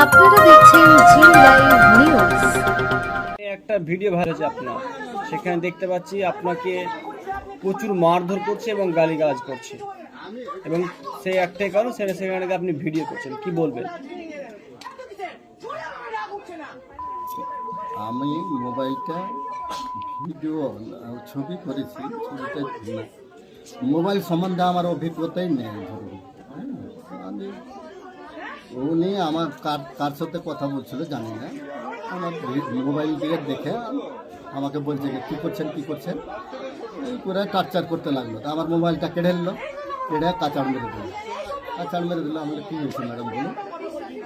আপনারা দেখছেন Zee live news. একটা ভিডিও ভাইরাল হয়েছে আপনার। সেখানে দেখতে পাচ্ছি আপনাকে প্রচুর মারধর করছে এবং গালিগালাজ করছে। এবং সেই একটাই কারণ সেটা সেখানে আপনি ভিডিও করছেন। কি বলবেন? আমি মোবাইলটা ভিডিও ছবি করেছি ছবিটা মোবাইল সম্বন্ধে আমার অভিজ্ঞতাই নেই ধরুন। হ্যাঁ, আমি উনি আমার কার কার সাথে কথা বলছিল জানি না। আমার মোবাইল দিয়ে দেখে আমাকে বলছে যে কী করছেন কী করছেন? এই করে টার্চার করতে লাগল। তা আমার মোবাইলটা কেড়ে নিল কেড়ে কাঁচাড় মেরে দিল। কাঁচাড় মেরে দিল আমি বলি, কী হয়েছে ম্যাডাম বলুন।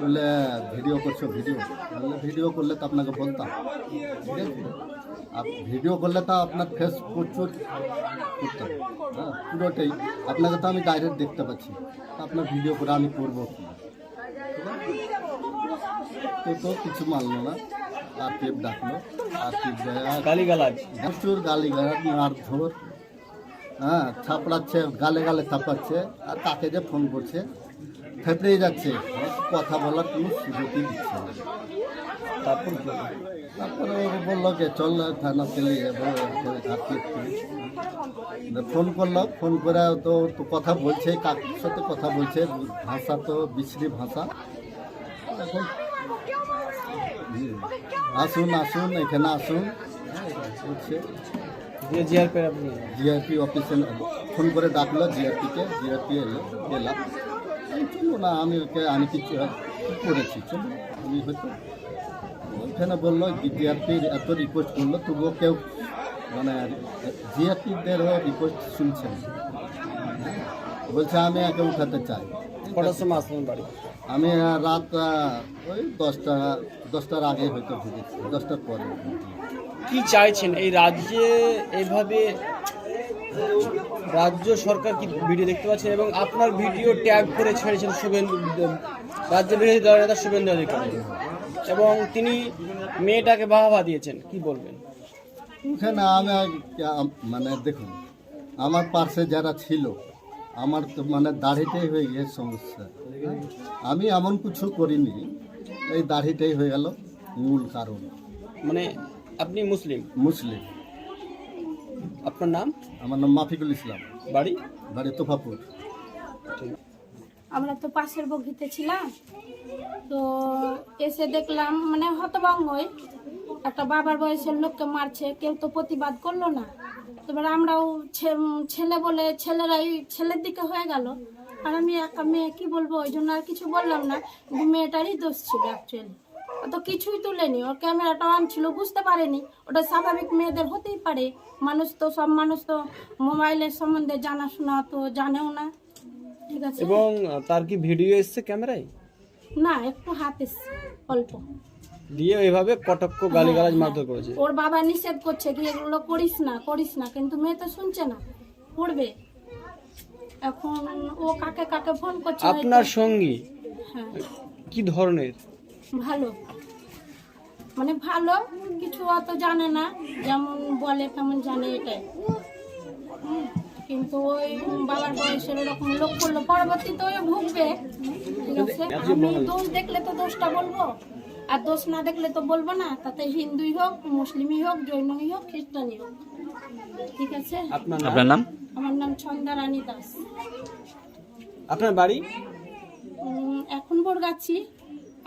বললে ভিডিও করছ ভিডিও। বললে ভিডিও করলে তো আপনাকে বলতাম। ঠিক আছে? আর ভিডিও করলে তো আপনার ফেস প্রচুর করতাম হ্যাঁ পুরোটাই। আপনাকে তো আমি ডাইরেক্ট দেখতে পাচ্ছি। আপনার ভিডিও করে আমি করব তো তো কিছু মানলো না। আর কেপ ডাকলো। আর কেপ গালিগালাজ। প্রচুর গালি গালাজ মারধর। হ্যাঁ থাপড়াচ্ছে গালে গালে থাপাচ্ছে আর তাকে যে ফোন করছে ফেপড়ে যাচ্ছে। কথা বলার কোনো সুযোগই দিচ্ছে না। তারপর তারপরে বলল যে চল থানা চলে যাব ফোন করল ফোন করে তো তো কথা বলছে কাকুর সাথে কথা বলছে ভাষা তো বিশ্রী ভাষা। এখন আসুন আসুন এখানে আসুন। জিআরপি আপনি। জিআরপি অফিসে ফোন করে ডাকলো জিআরপিকে জিআরপি এলো গেলাম চলো না আমি ওকে আমি কিছু করেছি চলো আমি হয়তো ওইখানে বলল জিআরপির এত রিকোয়েস্ট করল তবুও কেউ মানে জিআরপিদেরও রিকোয়েস্ট শুনছেন বলছে আমি একে উঠাতে চাই। কটার সময় আসলেন বাড়ি? আমি রাত ওই দশটা দশটার আগে হয়তো ঢুকেছি দশটার পরে। কি চাইছেন? এই রাজ্যে এইভাবে রাজ্য সরকার কি ভিডিও দেখতে পাচ্ছেন এবং আপনার ভিডিও ট্যাগ করে ছেড়েছেন শুভেন্দু রাজ্য বিরোধী দলের নেতা শুভেন্দু অধিকারী। এবং তিনি মেয়েটাকে বাহবা দিয়েছেন কি বলবেন? ওখানে আমি মানে দেখুন আমার পাশে যারা ছিল আমার তো মানে দাড়িটাই হয়ে গিয়ে সমস্যা? আমি এমন কিছু করিনি এই দাড়িটাই হয়ে গেল মূল কারণ। মানে আপনি মুসলিম? মুসলিম। আপনার নাম? আমার নাম মাফিকুল ইসলাম। বাড়ি? বাড়ি তোফাপুর। আমরা তো পাশের বগিতে ছিলাম তো এসে দেখলাম মানে হতভঙ্গই একটা বাবার বয়সের লোককে মারছে কেউ তো প্রতিবাদ করল না। এবার আমরাও ছেলে বলে ছেলেরাই ছেলের দিকে হয়ে গেল। আর আমি একা মেয়ে কি বলব? ওই জন্য আর কিছু বললাম না। মেয়েটারই দোষ ছিল অ্যাকচুয়ালি ও তো কিছুই তুলেনি। ওর ক্যামেরাটা অন ছিল বুঝতে পারেনি। ওটা স্বাভাবিক মেয়েদের হতেই পারে। মানুষ তো সব মানুষ তো মোবাইলের সম্বন্ধে জানাশোনা তো জানেও না। ঠিক আছে? এবং তার কি ভিডিও এসছে ক্যামেরায়? না একটু হাত এসছে অল্প। দিয়ে এভাবে কটক্ষ গালিগালাজ মারধর করেছে। ওর বাবা নিষেধ করছে কি এগুলো করিস না করিস না কিন্তু মেয়ে তো শুনছে না করবে। এখন ও কাকে কাকে ফোন করছে আপনার সঙ্গী? হ্যাঁ। কি ধরনের? ভালো। মানে ভালো কিছু অত জানে না যেমন বলে তেমন জানে এটাই। কিন্তু ওই বাবার বয়সের এরকম লোক করল পরবর্তীতে ওই ভুগবে। ঠিক আছে? আমি দোষ দেখলে তো দোষটা বলব। আর দোষ না দেখলে তো বলব না। তাতে হিন্দুই হোক মুসলিমই হোক জৈনই হোক খ্রিস্টানই হোক। ঠিক আছে? আপনার আপনার নাম? আমার নাম ছন্দা রানী দাস। আপনার বাড়ি? এখন বরগাছি।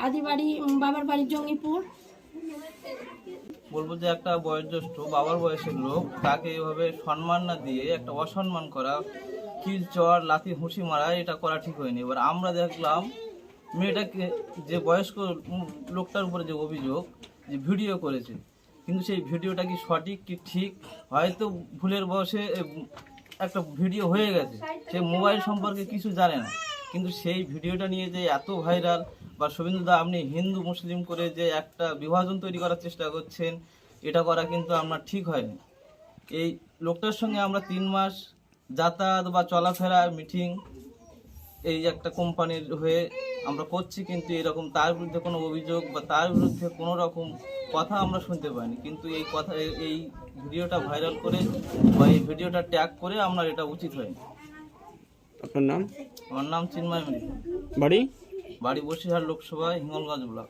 আদি বাড়ি বাবার বাড়ি জঙ্গিপুর। বলব যে একটা বয়োজ্যেষ্ঠ বাবার বয়সের লোক তাকে এভাবে সম্মান না দিয়ে একটা অসম্মান করা কিল চর লাথি হুঁসি মারা এটা করা ঠিক হয়নি। এবার আমরা দেখলাম মেয়েটাকে যে বয়স্ক লোকটার উপরে যে অভিযোগ, যে ভিডিও করেছে, কিন্তু সেই ভিডিওটা কি সঠিক কি ঠিক? হয়তো ভুলের বয়সে একটা ভিডিও হয়ে গেছে। সে মোবাইল সম্পর্কে কিছু জানে না। কিন্তু সেই ভিডিওটা নিয়ে যে এত ভাইরাল, বা শুভেন্দুদা আপনি হিন্দু, মুসলিম করে যে একটা বিভাজন তৈরি করার চেষ্টা করছেন, এটা করা কিন্তু আপনার ঠিক হয়নি। এই লোকটার সঙ্গে আমরা তিন মাস যাতায়াত বা চলাফেরা মিটিং এই একটা কোম্পানির হয়ে আমরা করছি কিন্তু এরকম তার বিরুদ্ধে কোনো অভিযোগ বা তার বিরুদ্ধে কোনো রকম কথা আমরা শুনতে পাইনি। কিন্তু এই কথা এই- ভিডিওটা ভাইরাল করে বা এই ভিডিওটা ট্যাগ করে আমরা এটা উচিত হয়নি। আপনার নাম? আমার নাম চিন্ময় মৃত বাড়ি? বাড়ি বসিরহাট লোকসভা হিঙ্গলগঞ্জ ব্লক।